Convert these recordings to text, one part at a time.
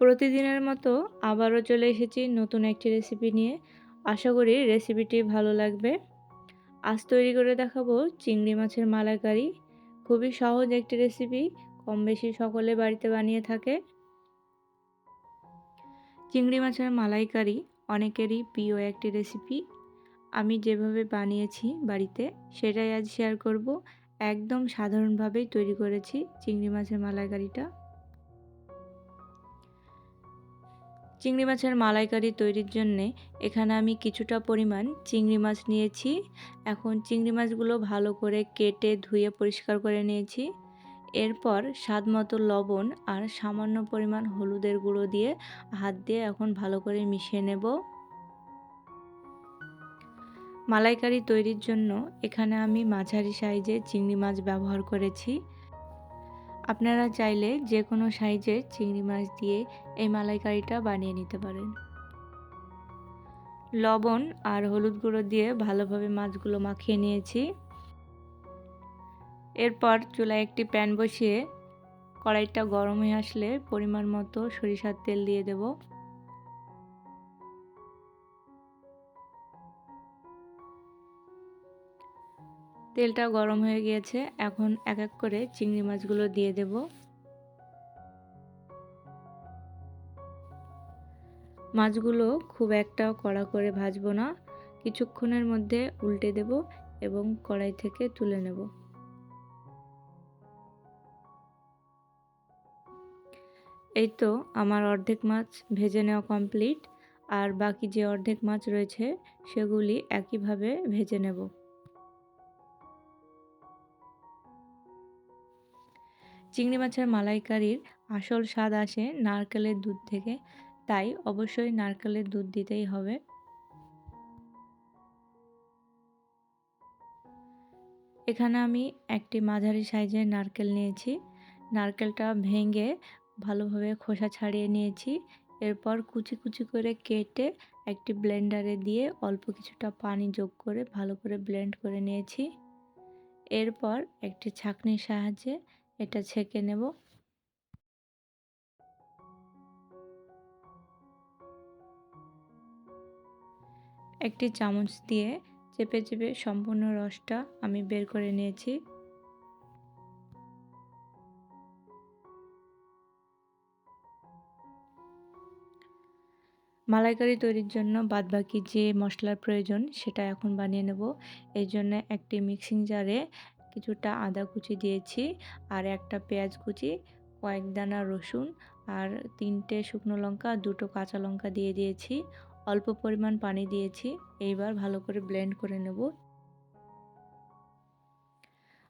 প্রতিদিনের মতো আবারও চলে এসেছি নতুন একটি রেসিপি নিয়ে। আশা করি রেসিপিটি ভালো লাগবে। আজ তৈরি করে দেখাবো চিংড়ি মাছের মালাইকারি খুবই সহজ একটি রেসিপি কম বেশি সকলে বাড়িতে বানিয়ে থাকে। চিংড়ি মাছের মালাইকারি অনেকেরই প্রিয় একটি রেসিপি আমি যেভাবে বানিয়েছি বাড়িতে, সেটাই আজ শেয়ার করব। একদম সাধারণভাবেই তৈরি করেছি চিংড়ি মাছের মালাইকারিটা। চিংড়ি মাছের মালাইকারি তৈরির জন্যে এখানে আমি কিছুটা পরিমাণ চিংড়ি মাছ নিয়েছি। এখন চিংড়ি মাছগুলো ভালো করে কেটে ধুয়ে পরিষ্কার করে নিয়েছি। এরপর স্বাদ মতো লবণ আর সামান্য পরিমাণ হলুদের গুঁড়ো দিয়ে হাত দিয়ে এখন ভালো করে মিশিয়ে নেব। মালাইকারি তৈরির জন্য এখানে আমি মাঝারি সাইজে চিংড়ি মাছ ব্যবহার করেছি। আপনারা চাইলে যে কোনো সাইজের চিংড়ি মাছ দিয়ে এই মালাইকারিটা বানিয়ে নিতে পারেন। লবণ আর হলুদ গুঁড়ো দিয়ে ভালোভাবে মাছগুলো মাখিয়ে নিয়েছি। এরপর চুলায় একটি প্যান বসিয়ে কড়াইটা গরম হয়ে আসলে পরিমাণ মতো সরিষার তেল দিয়ে দেবো। তেলটা গরম হয়ে গিয়েছে, এখন এক এক করে চিংড়ি মাছগুলো দিয়ে দেব। মাছগুলো খুব একটা কড়া করে ভাজবো না, কিছুক্ষণের মধ্যে উল্টে দেব এবং কড়াই থেকে তুলে নেব। এই তো আমার অর্ধেক মাছ ভেজে নেওয়া কমপ্লিট আর বাকি যে অর্ধেক মাছ রয়েছে, সেগুলি একইভাবে ভেজে নেব। চিংড়ি মাছের মালাইকারির আসল স্বাদ আসে নারকেলের দুধ থেকে। তাই অবশ্যই নারকেলের দুধ দিতেই হবে। এখানে আমি একটি মাঝারি সাইজের নারকেল নিয়েছি। নারকেলটা ভেঙে ভালোভাবে খোসা ছাড়িয়ে নিয়েছি। এরপর কুচি কুচি করে কেটে একটি ব্লেন্ডারে দিয়ে অল্প কিছুটা পানি যোগ করে ভালো করে ব্লেন্ড করে নিয়েছি। এরপর একটি ছাঁকনির সাহায্যে এটা ছেঁকে নেব। একটি চামচ দিয়ে চেপে চেপে সম্পূর্ণ রসটা আমি বের করে নিয়েছি। মালাইকারি তৈরির জন্য বাদবাকি যে মশলার প্রয়োজন সেটা এখন বানিয়ে নেব। এই জন্য একটি মিক্সিং জারে কিছুটা আদা কুচি দিয়েছি আর একটা পেঁয়াজ কুচি, কয়েক দানা রসুন আর তিনটে শুকনো লঙ্কা, দুটো কাঁচা লঙ্কা দিয়ে দিয়েছি। অল্প পরিমাণ পানি দিয়েছি, এইবার ভালো করে ব্লেন্ড করে নেব।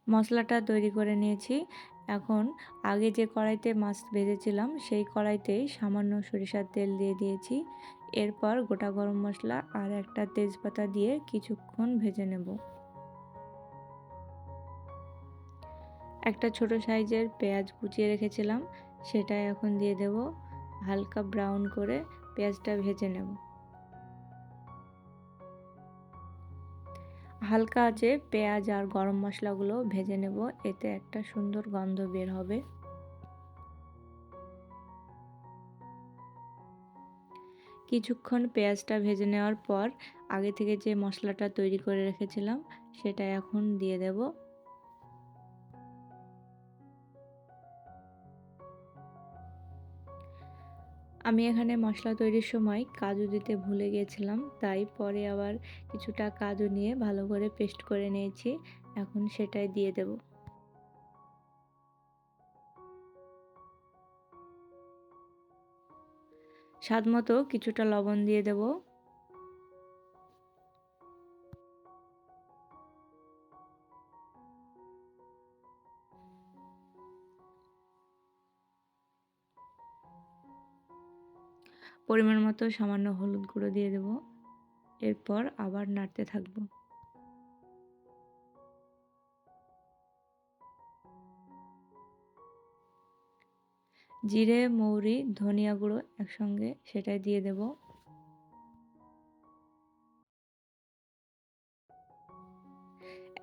মশলাটা তৈরি করে নিয়েছি। এখন আগে যে কড়াইতে মাছ ভেজেছিলাম, সেই কড়াইতেই সামান্য সরিষার তেল দিয়ে দিয়েছি। এরপর গোটা গরম মশলা আর একটা তেজপাতা দিয়ে কিছুক্ষণ ভেজে নেব। একটা ছোট সাইজের পেঁয়াজ কুচিয়ে রেখেছিলাম, সেটা এখন দিয়ে দেব। হালকা ব্রাউন করে পেঁয়াজটা ভেজে নেব। হালকা আছে পেঁয়াজ আর গরম মশলাগুলো ভেজে নেব, এতে একটা সুন্দর গন্ধ বের হবে। কিছুক্ষণ পেঁয়াজটা ভেজে নেওয়ার পর আগে থেকে যে মশলাটা তৈরি করে রেখেছিলাম, সেটা এখন দিয়ে দেব। আমি এখানে মশলা তৈরির সময় কাজু দিতে ভুলে গিয়েছিলাম তাই পরে আবার কিছুটা কাজু নিয়ে ভালো করে পেস্ট করে নিয়েছি, এখন সেটাই দিয়ে দেব। স্বাদ মতো কিছুটা লবণ দিয়ে দেবো। পরিমাণ মতো সামান্য হলুদ গুঁড়ো দিয়ে দেব। এরপর আবার নাড়তে থাকব। জিরে, মৌরি, ধনিয়া গুঁড়ো একসঙ্গে সেটাই দিয়ে দেব।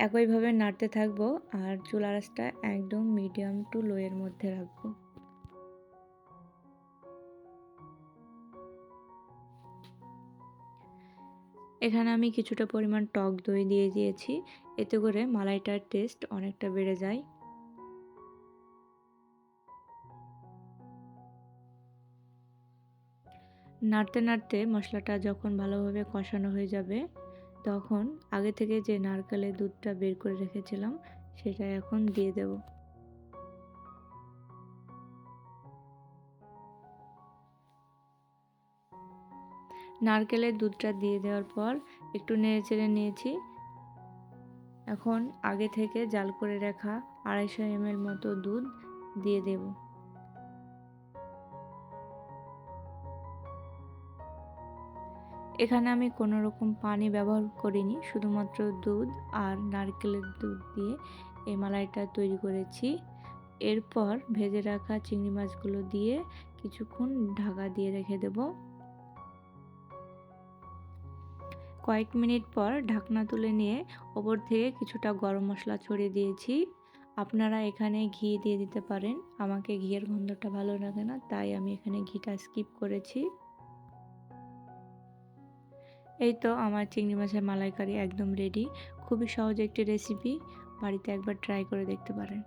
একইভাবে নাড়তে থাকব আর চুলা রাসটা একদম মিডিয়াম টু লোয়ের মধ্যে রাখব। এখানে আমি কিছুটা পরিমাণ টক দই দিয়ে দিয়েছি। এতে করে মালাইটার টেস্ট অনেকটা বেড়ে যায়। নাড়তে নাড়তে মশলাটা যখন ভালোভাবে কষানো হয়ে যাবে, তখন আগে থেকে যে নারকেলের দুধটা বের করে রেখেছিলাম, সেটা এখন দিয়ে দেব। নারকেলের দুধটা দিয়ে দেওয়ার পর একটু নেড়ে চেড়ে নিয়েছি। এখন আগে থেকে জাল করে রাখা আড়াইশো এমএল মতো দুধ দিয়ে দেব। এখানে আমি কোনো রকম পানি ব্যবহার করিনি, শুধুমাত্র দুধ আর নারকেলের দুধ দিয়ে এই মালাইটা তৈরি করেছি। এরপর ভেজে রাখা চিংড়ি মাছগুলো দিয়ে কিছুক্ষণ ঢাকা দিয়ে রেখে দেব। কয়েক মিনিট পর ঢাকনা তুলে নিয়ে ওপর থেকে কিছুটা গরম মশলা ছড়িয়ে দিয়েছি। আপনারা এখানে ঘি দিয়ে দিতে পারেন। আমাকে ঘিয়ের গন্ধটা ভালো লাগে না, তাই আমি এখানে ঘিটা স্কিপ করেছি। এই তো আমার চিংড়ি মাছের মালাইকারি একদম রেডি। খুবই সহজ একটি রেসিপি, বাড়িতে একবার ট্রাই করে দেখতে পারেন।